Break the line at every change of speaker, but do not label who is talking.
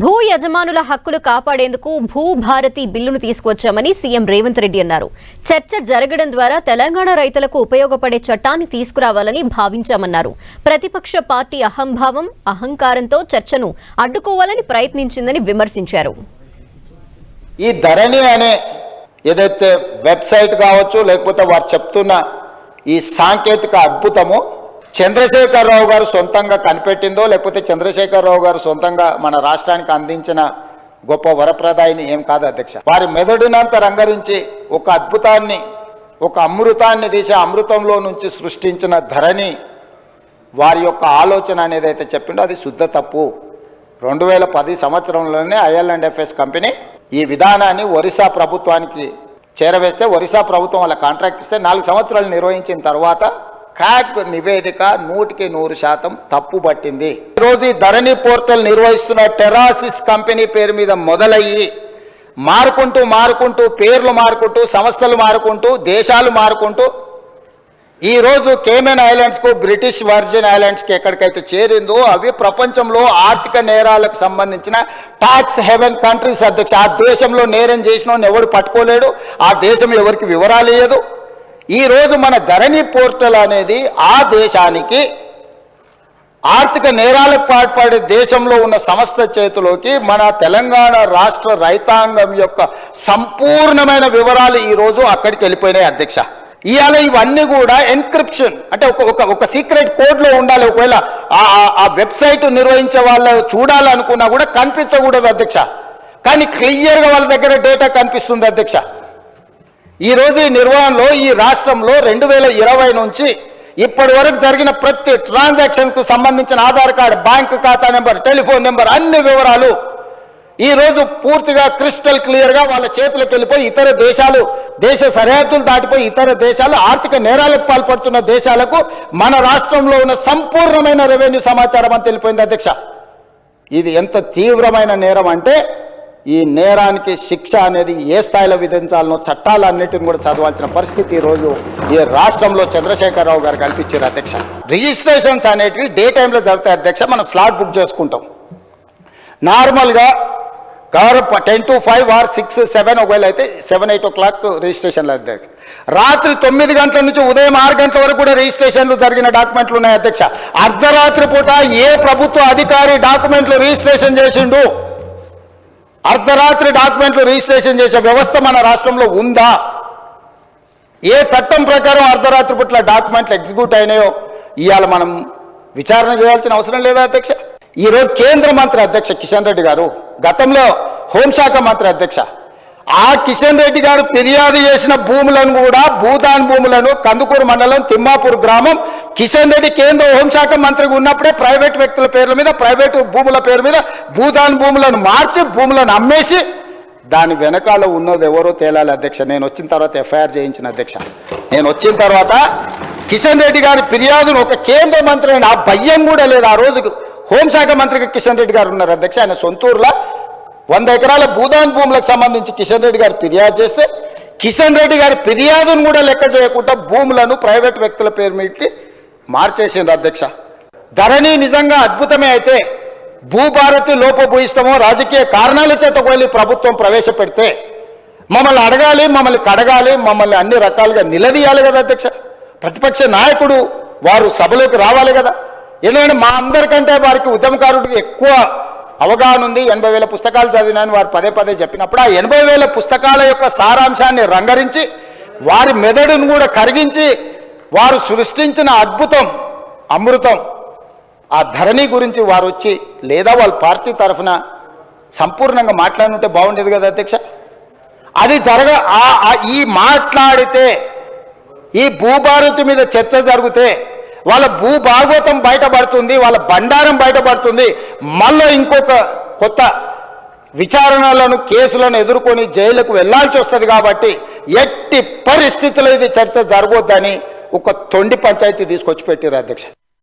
భూ యజమానుల హక్కులు కాపాడేందుకు భూ భారతి బిల్లును తీసుకొచ్చామని సీఎం రేవంత్ రెడ్డి అన్నారు. చర్చ జరగడం ద్వారా తెలంగాణ రైతులకు ఉపయోగపడే చట్టాన్ని తీసుకురావాలని భావించామన్నారు. ప్రతిపక్ష పార్టీ అహంభావం అహంకారంతో చర్చను అడ్డుకోవాలని ప్రయత్నించిందని విమర్శించారు.
ఈ ధరణి అనే ఏదైతే వెబ్సైట్ కావచ్చు లేకపోతే వారు చెప్తున్న ఈ సాంకేతిక అద్భుతము చంద్రశేఖరరావు గారు సొంతంగా కనిపెట్టిందో లేకపోతే చంద్రశేఖరరావు గారు సొంతంగా మన రాష్ట్రానికి అందించిన గొప్ప వరప్రదాయిని ఏం కాదు అధ్యక్ష. వారి మెదడునంత రంగరించి ఒక అద్భుతాన్ని ఒక అమృతాన్ని తీసే అమృతంలో నుంచి సృష్టించిన ధరణి వారి యొక్క ఆలోచన అనేది అయితే చెప్పిండో అది శుద్ధ తప్పు. రెండు వేల పది సంవత్సరంలోనే ఐఎల్ అండ్ ఎఫ్ఎస్ కంపెనీ ఈ విధానాన్ని ఒరిస్సా ప్రభుత్వానికి చేరవేస్తే ఒరిస్సా ప్రభుత్వం వాళ్ళ కాంట్రాక్ట్ ఇస్తే నాలుగు సంవత్సరాలు నిర్వహించిన తర్వాత క్యాక్ నివేదిక నూటికి నూరు శాతం తప్పు పట్టింది. ఈరోజు ఈ ధరణి పోర్టల్ నిర్వహిస్తున్న టెరాసిస్ కంపెనీ పేరు మీద మొదలయ్యి మారుకుంటూ మారుకుంటూ పేర్లు మారుకుంటూ సంస్థలు మారుకుంటూ దేశాలు మారుకుంటూ ఈరోజు కేమెన్ ఐలాండ్స్కు బ్రిటిష్ వర్జిన్ ఐలాండ్స్కి ఎక్కడికైతే చేరిందో అవి ప్రపంచంలో ఆర్థిక నేరాలకు సంబంధించిన ట్యాక్స్ హెవెన్ కంట్రీస్ అధ్యక్ష ఆ దేశంలో నేరం చేసిన ఎవడు పట్టుకోలేడు ఆ దేశం ఎవరికి వివరాలు ఇయ్యదు. ఈ రోజు మన ధరణి పోర్టల్ అనేది ఆ దేశానికి ఆర్థిక నేరాలకు పాల్పడే దేశంలో ఉన్న సంస్థ చేతిలోకి మన తెలంగాణ రాష్ట్ర రైతాంగం యొక్క సంపూర్ణమైన వివరాలు ఈరోజు అక్కడికి వెళ్ళిపోయినాయి అధ్యక్ష. ఇవాళ ఇవన్నీ కూడా ఎన్క్రిప్షన్ అంటే ఒక ఒక ఒక సీక్రెట్ కోడ్లో ఉండాలి. ఒకవేళ ఆ- ఆ వెబ్సైట్ నిర్వహించే వాళ్ళు చూడాలనుకున్నా కూడా కనిపించకూడదు అధ్యక్ష. కానీ క్లియర్గా వాళ్ళ దగ్గర డేటా కనిపిస్తుంది అధ్యక్ష. ఈ రోజు ఈ నిర్వహణలో ఈ రాష్ట్రంలో రెండు వేల ఇరవై నుంచి ఇప్పటి వరకు జరిగిన ప్రతి ట్రాన్సాక్షన్కు సంబంధించిన ఆధార్ కార్డు బ్యాంకు ఖాతా నెంబర్ టెలిఫోన్ నెంబర్ అన్ని వివరాలు ఈరోజు పూర్తిగా క్రిస్టల్ క్లియర్గా వాళ్ళ చేతులకు వెళ్ళిపోయి ఇతర దేశాలు దేశ సరిహద్దులు దాటిపోయి ఇతర దేశాలు ఆర్థిక నేరాలకు పాల్పడుతున్న దేశాలకు మన రాష్ట్రంలో ఉన్న సంపూర్ణమైన రెవెన్యూ సమాచారం అని తెలిపోయింది అధ్యక్ష. ఇది ఎంత తీవ్రమైన నేరం అంటే ఈ నేరానికి శిక్ష అనేది ఏ స్థాయిలో విధించాలనో చట్టాలన్నిటిని కూడా చదవాల్సిన పరిస్థితి ఈరోజు ఈ రాష్ట్రంలో చంద్రశేఖరరావు గారు కల్పించారు అధ్యక్ష. రిజిస్ట్రేషన్స్ అనేటివి డే టైంలో జరుగుతాయి అధ్యక్ష. మనం స్లాట్ బుక్ చేసుకుంటాం. నార్మల్గా car ten to five or six seven ఒకవేళ అయితే సెవెన్ ఎయిట్ ఓ క్లాక్ రిజిస్ట్రేషన్లు అధ్యక్ష. రాత్రి తొమ్మిది గంటల నుంచి ఉదయం ఆరు గంటల వరకు కూడా రిజిస్ట్రేషన్లు జరిగిన డాక్యుమెంట్లు ఉన్నాయి అధ్యక్ష. అర్ధరాత్రి పూట ఏ ప్రభుత్వ అధికారి డాక్యుమెంట్లు రిజిస్ట్రేషన్ చేసిండు? అర్ధరాత్రి డాక్యుమెంట్లు రిజిస్ట్రేషన్ చేసే వ్యవస్థ మన రాష్ట్రంలో ఉందా? ఏ చట్టం ప్రకారం అర్ధరాత్రి పుట్ల డాక్యుమెంట్లు ఎగ్జిక్యూట్ అయినాయో ఇవాళ మనం విచారణ చేయాల్సిన అవసరం లేదా అధ్యక్ష? ఈరోజు కేంద్ర మంత్రి అధ్యక్ష కిషన్ రెడ్డి గారు గతంలో హోంశాఖ మంత్రి అధ్యక్ష ఆ కిషన్ రెడ్డి గారు ఫిర్యాదు చేసిన భూములను కూడా భూదాన్ భూములను కందుకూరు మండలం తిమ్మాపూర్ గ్రామం కిషన్ రెడ్డి కేంద్ర హోంశాఖ మంత్రిగా ఉన్నప్పుడే ప్రైవేట్ వ్యక్తుల పేర్ల మీద ప్రైవేటు భూముల పేరు మీద భూదాన్ భూములను మార్చి భూములను అమ్మేసి దాని వెనకాల ఉన్నది ఎవరో తేలాలి అధ్యక్ష. నేను వచ్చిన తర్వాత ఎఫ్ఐఆర్ చేయించిన అధ్యక్ష. నేను వచ్చిన తర్వాత కిషన్ రెడ్డి గారి ఫిర్యాదును ఒక కేంద్ర మంత్రి ఆ భయం కూడా లేదు. ఆ రోజుకు హోంశాఖ మంత్రిగా కిషన్ రెడ్డి గారు ఉన్నారు అధ్యక్ష. ఆయన సొంతూరులో వంద ఎకరాల భూదాన్ భూములకు సంబంధించి కిషన్ రెడ్డి గారు ఫిర్యాదు చేస్తే కిషన్ రెడ్డి గారి ఫిర్యాదును కూడా లెక్క చేయకుండా భూములను ప్రైవేట్ వ్యక్తుల పేరు మీదకి మార్చేసింది అధ్యక్ష. ధరణి నిజంగా అద్భుతమే అయితే భూభారతి లోపభూయిష్టమో రాజకీయ కారణాల చేత వెళ్ళి ప్రభుత్వం ప్రవేశపెడితే మమ్మల్ని అడగాలి మమ్మల్ని కడగాలి మమ్మల్ని అన్ని రకాలుగా నిలదీయాలి కదా అధ్యక్ష. ప్రతిపక్ష నాయకుడు వారు సభలోకి రావాలి కదా. ఎందుకంటే మా అందరికంటే వారికి ఉద్యమకారుడికి ఎక్కువ అవగాహన ఉంది. ఎనభై వేల పుస్తకాలు చదివినని. వారు పదే పదే చెప్పినప్పుడు ఆ ఎనభై వేల పుస్తకాల యొక్క సారాంశాన్ని రంగరించి వారి మెదడును కూడా కరిగించి వారు సృష్టించిన అద్భుతం అమృతం ఆ ధరణి గురించి వారు వచ్చి లేదా వాళ్ళ పార్టీ తరఫున సంపూర్ణంగా మాట్లాడుంటే బాగుండేది కదా అధ్యక్ష? అది జరగ ఈ మాట్లాడితే ఈ భూభారతి మీద చర్చ జరిగితే వాళ్ళ భూభాగవతం బయటపడుతుంది వాళ్ళ బండారం బయటపడుతుంది. మళ్ళీ ఇంకొక కొత్త విచారణలను కేసులను ఎదుర్కొని జైలుకు వెళ్ళాల్సి వస్తుంది కాబట్టి ఎట్టి పరిస్థితుల్లో ఇది చర్చ జరగొద్దని ఒక తొండి పంచాయతీ తీసుకొచ్చి పెట్టారు అధ్యక్ష.